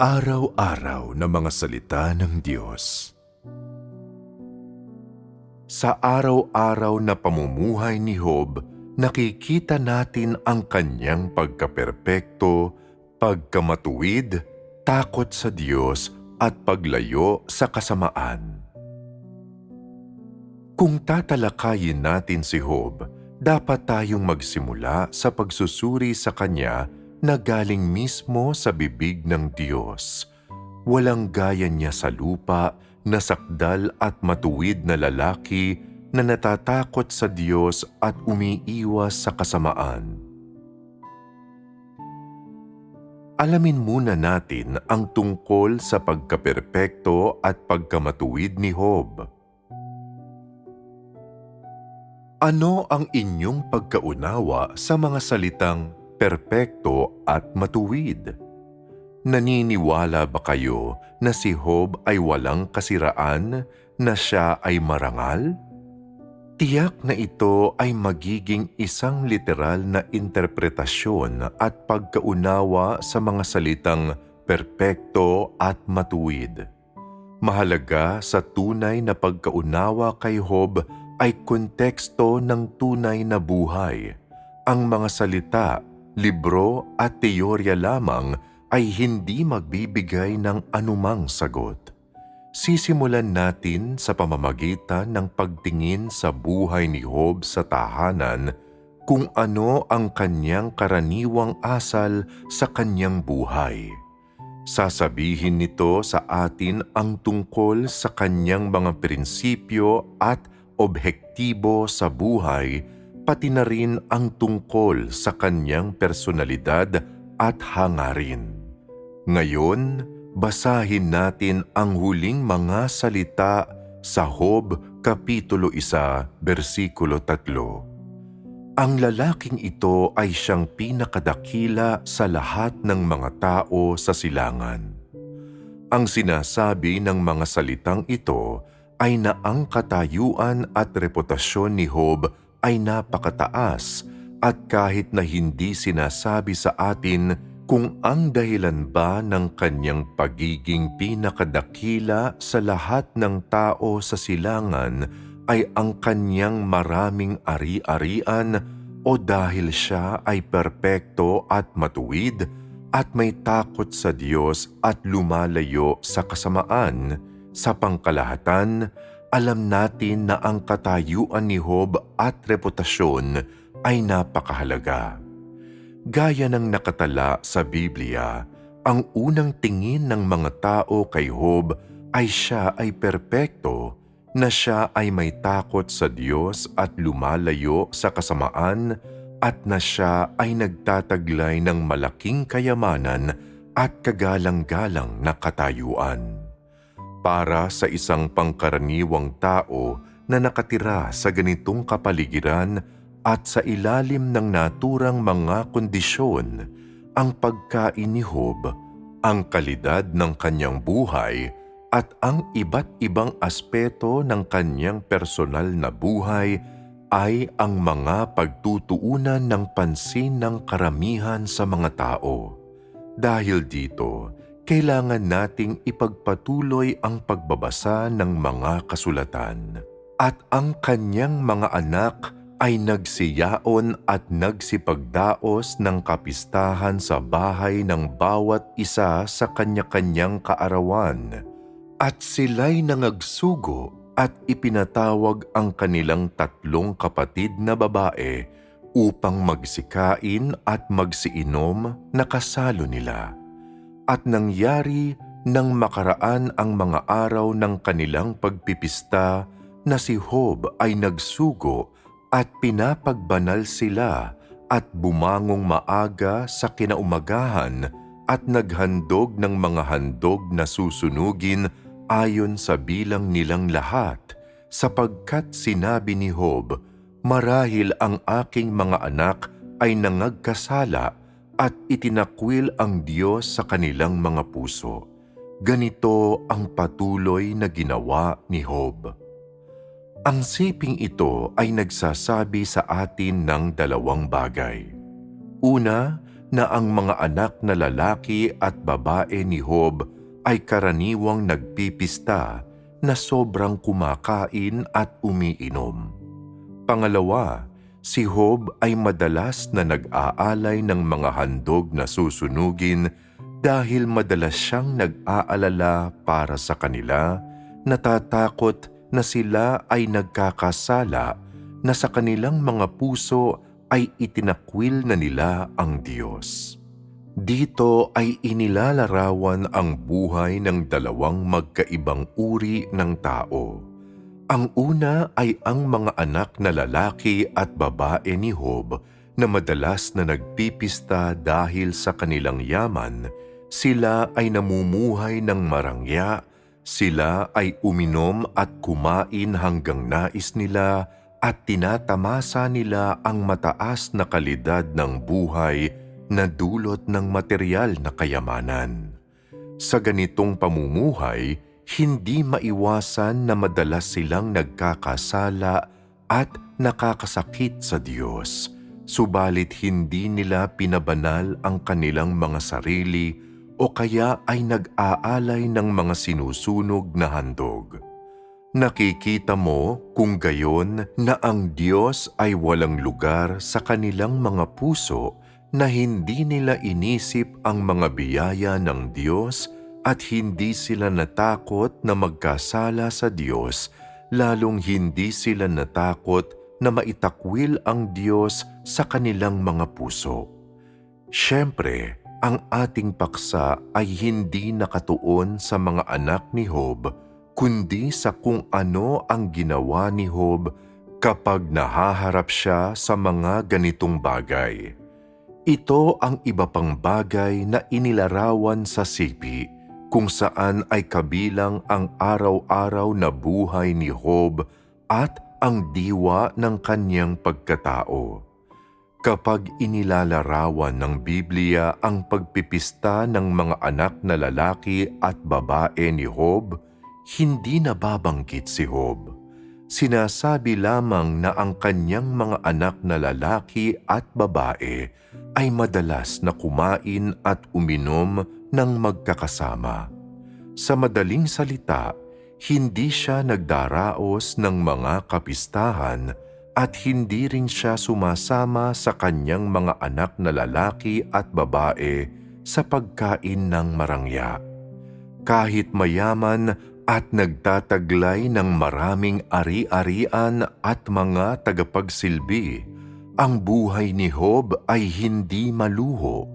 Araw-araw na mga salita ng Diyos. Sa araw-araw na pamumuhay ni Job, nakikita natin ang kanyang pagkaperpekto, pagkamatuwid, takot sa Diyos at paglayo sa kasamaan. Kung tatalakayin natin si Job, dapat tayong magsimula sa pagsusuri sa kanya na galing mismo sa bibig ng Diyos. Walang gaya niya sa lupa na sakdal at matuwid na lalaki na natatakot sa Diyos at umiiwas sa kasamaan. Alamin muna natin ang tungkol sa pagkaperpekto at pagkamatuwid ni Job. Ano ang inyong pagkaunawa sa mga salitang perpekto at matuwid? Naniniwala ba kayo na si Job ay walang kasiraan, na siya ay marangal? Tiyak na ito ay magiging isang literal na interpretasyon at pagkaunawa sa mga salitang perpekto at matuwid. Mahalaga sa tunay na pagkaunawa kay Job ay konteksto ng tunay na buhay. Ang mga salita, libro at teorya lamang ay hindi magbibigay ng anumang sagot. Sisimulan natin sa pamamagitan ng pagtingin sa buhay ni Job sa tahanan kung ano ang kanyang karaniwang asal sa kanyang buhay. Sasabihin nito sa atin ang tungkol sa kanyang mga prinsipyo at objektibo sa buhay, pati na rin ang tungkol sa kanyang personalidad at hangarin. Ngayon, basahin natin ang huling mga salita sa Hob Kapitulo 1, versikulo 3. Ang lalaking ito ay siyang pinakadakila sa lahat ng mga tao sa silangan. Ang sinasabi ng mga salitang ito ay na ang katayuan at reputasyon ni Job ay napakataas at kahit na hindi sinasabi sa atin kung ang dahilan ba ng kanyang pagiging pinakadakila sa lahat ng tao sa silangan ay ang kanyang maraming ari-arian o dahil siya ay perpekto at matuwid at may takot sa Diyos at lumalayo sa kasamaan, sa pangkalahatan, alam natin na ang katayuan ni Job at reputasyon ay napakahalaga. Gaya ng nakatala sa Biblia, ang unang tingin ng mga tao kay Job ay siya ay perpekto, na siya ay may takot sa Diyos at lumalayo sa kasamaan at na siya ay nagtataglay ng malaking kayamanan at kagalang-galang na katayuan para sa isang pangkaraniwang tao na nakatira sa ganitong kapaligiran at sa ilalim ng naturang mga kondisyon, ang pagkain ni Job, ang kalidad ng kanyang buhay at ang iba't ibang aspeto ng kanyang personal na buhay ay ang mga pagtutuunan ng pansin ng karamihan sa mga tao. Dahil dito, kailangan nating ipagpatuloy ang pagbabasa ng mga kasulatan. At ang kanyang mga anak ay nagsiyaon at nagsipagdaos ng kapistahan sa bahay ng bawat isa sa kanya-kanyang kaarawan. At sila'y nangagsugo at ipinatawag ang kanilang tatlong kapatid na babae upang magsikain at magsiinom na kasalo nila at nangyari nang makaraan ang mga araw ng kanilang pagpipista na si Job ay nagsugo at pinapagbanal sila at bumangong maaga sa kinaumagahan at naghandog ng mga handog na susunugin ayon sa bilang nilang lahat sapagkat sinabi ni Job, Marahil ang aking mga anak ay nangagkasala at itinakwil ang Diyos sa kanilang mga puso. Ganito ang patuloy na ginawa ni Job. Ang siping ito ay nagsasabi sa atin ng dalawang bagay. Una, na ang mga anak na lalaki at babae ni Job ay karaniwang nagpipista na sobrang kumakain at umiinom. Pangalawa, si Job ay madalas na nag-aalay ng mga handog na susunugin dahil madalas siyang nag-aalala para sa kanila, natatakot na sila ay nagkakasala na sa kanilang mga puso ay itinakwil na nila ang Diyos. Dito ay inilalarawan ang buhay ng dalawang magkaibang uri ng tao. Ang una ay ang mga anak na lalaki at babae ni Job na madalas na nagpipista dahil sa kanilang yaman, sila ay namumuhay ng marangya, sila ay uminom at kumain hanggang nais nila at tinatamasa nila ang mataas na kalidad ng buhay na dulot ng material na kayamanan. Sa ganitong pamumuhay, hindi maiwasan na madalas silang nagkakasala at nakakasakit sa Diyos, subalit hindi nila pinabanal ang kanilang mga sarili o kaya ay nag-aalay ng mga sinusunog na handog. Nakikita mo kung gayon na ang Diyos ay walang lugar sa kanilang mga puso na hindi nila inisip ang mga biyaya ng Diyos at hindi sila natakot na magkasala sa Diyos, lalong hindi sila natakot na maitakwil ang Diyos sa kanilang mga puso. Siyempre, ang ating paksa ay hindi nakatuon sa mga anak ni Job, kundi sa kung ano ang ginawa ni Job kapag nahaharap siya sa mga ganitong bagay. Ito ang iba pang bagay na inilarawan sa sipi kung saan ay kabilang ang araw-araw na buhay ni Job at ang diwa ng kanyang pagkatao. Kapag inilalarawan ng Biblia ang pagpipista ng mga anak na lalaki at babae ni Job, hindi nababanggit si Job. Sinasabi lamang na ang kanyang mga anak na lalaki at babae ay madalas na kumain at uminom ng magkakasama. Sa madaling salita, hindi siya nagdaraos ng mga kapistahan at hindi rin siya sumasama sa kanyang mga anak na lalaki at babae sa pagkain ng marangya. Kahit mayaman at nagtataglay ng maraming ari-arian at mga tagapagsilbi, ang buhay ni Job ay hindi maluho.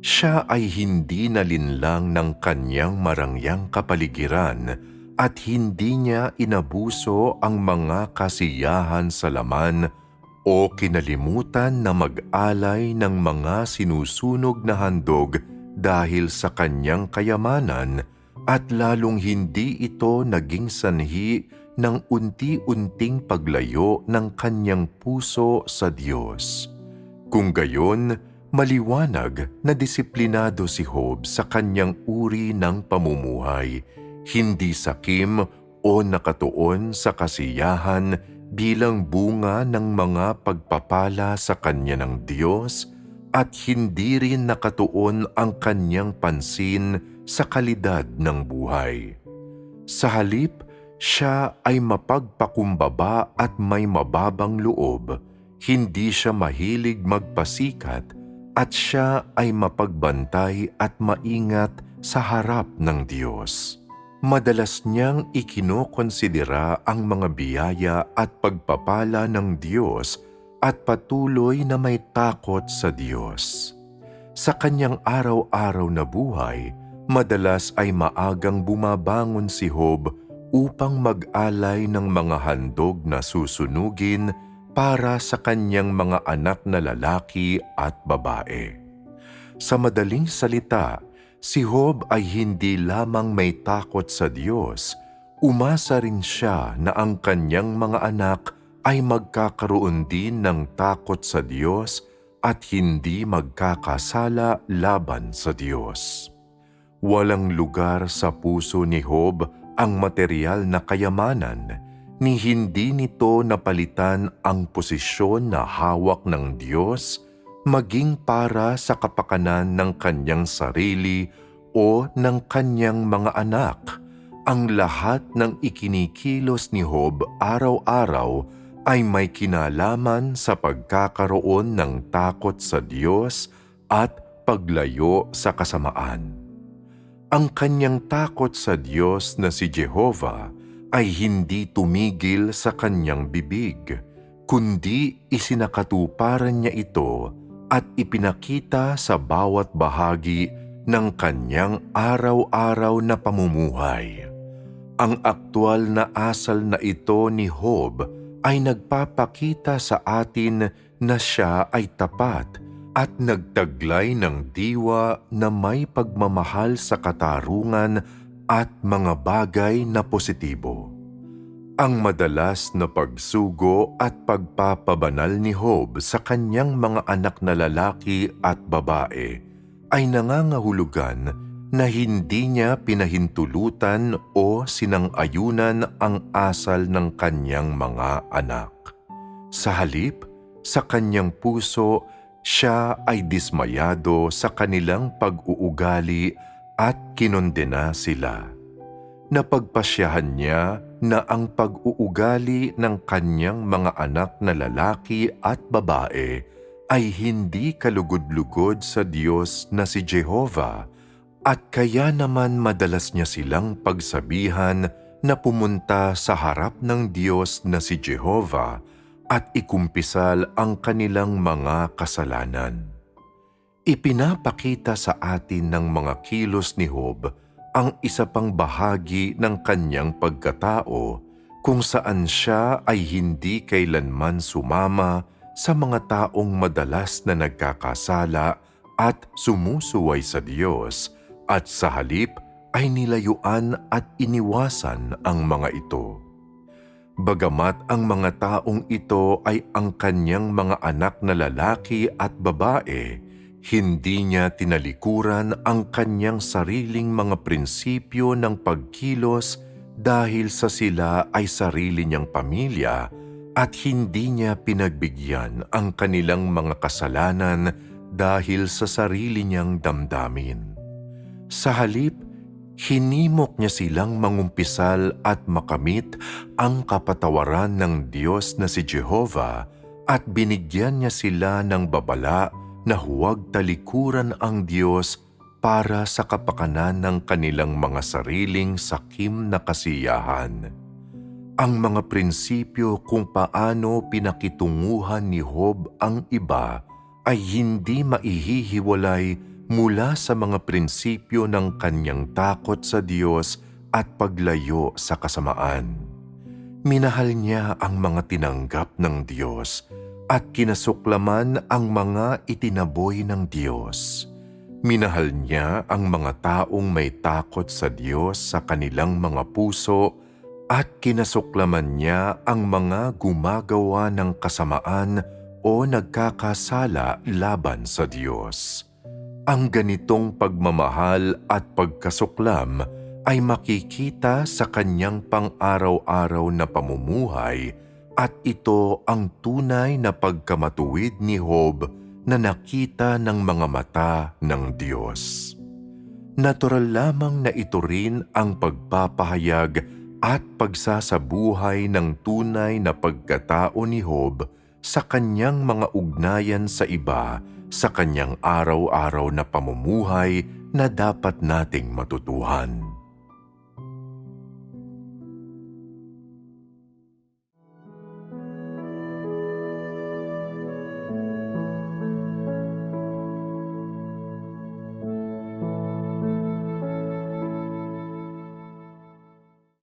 Siya ay hindi nalinlang ng kanyang marangyang kapaligiran at hindi niya inabuso ang mga kasiyahan sa laman o kinalimutan na mag-alay ng mga sinusunog na handog dahil sa kanyang kayamanan at lalong hindi ito naging sanhi ng unti-unting paglayo ng kanyang puso sa Diyos. Kung gayon, maliwanag na disiplinado si Job sa kanyang uri ng pamumuhay, hindi sakim o nakatuon sa kasiyahan bilang bunga ng mga pagpapala sa kanya ng Diyos at hindi rin nakatuon ang kanyang pansin sa kalidad ng buhay. Sa halip, siya ay mapagpakumbaba at may mababang loob, hindi siya mahilig magpasikat at siya ay mapagbantay at maingat sa harap ng Diyos. Madalas niyang ikinokonsidera ang mga biyaya at pagpapala ng Diyos at patuloy na may takot sa Diyos. Sa kanyang araw-araw na buhay, madalas ay maagang bumabangon si Job upang mag-alay ng mga handog na susunugin para sa kanyang mga anak na lalaki at babae. Sa madaling salita, si Job ay hindi lamang may takot sa Diyos, umasa rin siya na ang kanyang mga anak ay magkakaroon din ng takot sa Diyos at hindi magkakasala laban sa Diyos. Walang lugar sa puso ni Job ang material na kayamanan ni hindi nito napalitan ang posisyon na hawak ng Diyos maging para sa kapakanan ng kanyang sarili o ng kanyang mga anak. Ang lahat ng ikinikilos ni Job araw-araw ay may kinalaman sa pagkakaroon ng takot sa Diyos at paglayo sa kasamaan. Ang kanyang takot sa Diyos na si Jehovah ay hindi tumigil sa kanyang bibig, kundi isinakatuparan niya ito at ipinakita sa bawat bahagi ng kanyang araw-araw na pamumuhay. Ang aktwal na asal na ito ni Job ay nagpapakita sa atin na siya ay tapat at nagtaglay ng diwa na may pagmamahal sa katarungan at mga bagay na positibo. Ang madalas na pagsugo at pagpapabanal ni Job sa kanyang mga anak na lalaki at babae ay nangangahulugan na hindi niya pinahintulutan o sinang-ayunan ang asal ng kanyang mga anak. Sa halip, sa kanyang puso, siya ay dismayado sa kanilang pag-uugali at kinondena sila. Napagpasyahan niya na ang pag-uugali ng kanyang mga anak na lalaki at babae ay hindi kalugod-lugod sa Diyos na si Jehovah at kaya naman madalas niya silang pagsabihan na pumunta sa harap ng Diyos na si Jehovah at ikumpisal ang kanilang mga kasalanan. Ipinapakita sa atin ng mga kilos ni Job ang isa pang bahagi ng kanyang pagkatao kung saan siya ay hindi kailanman sumama sa mga taong madalas na nagkakasala at sumusuway sa Diyos at sa halip ay nilayuan at iniwasan ang mga ito. Bagamat ang mga taong ito ay ang kanyang mga anak na lalaki at babae, hindi niya tinalikuran ang kanyang sariling mga prinsipyo ng pagkilos dahil sa sila ay sarili niyang pamilya at hindi niya pinagbigyan ang kanilang mga kasalanan dahil sa sarili niyang damdamin. Sa halip, hinimok niya silang mangumpisal at makamit ang kapatawaran ng Diyos na si Jehovah at binigyan niya sila ng babala na huwag talikuran ang Diyos para sa kapakanan ng kanilang mga sariling sakim na kasiyahan. Ang mga prinsipyo kung paano pinakitunguhan ni Job ang iba ay hindi maihihiwalay mula sa mga prinsipyo ng kanyang takot sa Diyos at paglayo sa kasamaan. Minahal niya ang mga tinanggap ng Diyos at kinasuklaman ang mga itinaboy ng Diyos. Minahal niya ang mga taong may takot sa Diyos sa kanilang mga puso at kinasuklaman niya ang mga gumagawa ng kasamaan o nagkakasala laban sa Diyos. Ang ganitong pagmamahal at pagkasuklam ay makikita sa kanyang pang-araw-araw na pamumuhay at ito ang tunay na pagkamatuwid ni Job na nakita ng mga mata ng Diyos. Natural lamang na ito rin ang pagpapahayag at pagsasabuhay ng tunay na pagkatao ni Job sa kanyang mga ugnayan sa iba sa kanyang araw-araw na pamumuhay na dapat nating matutuhan.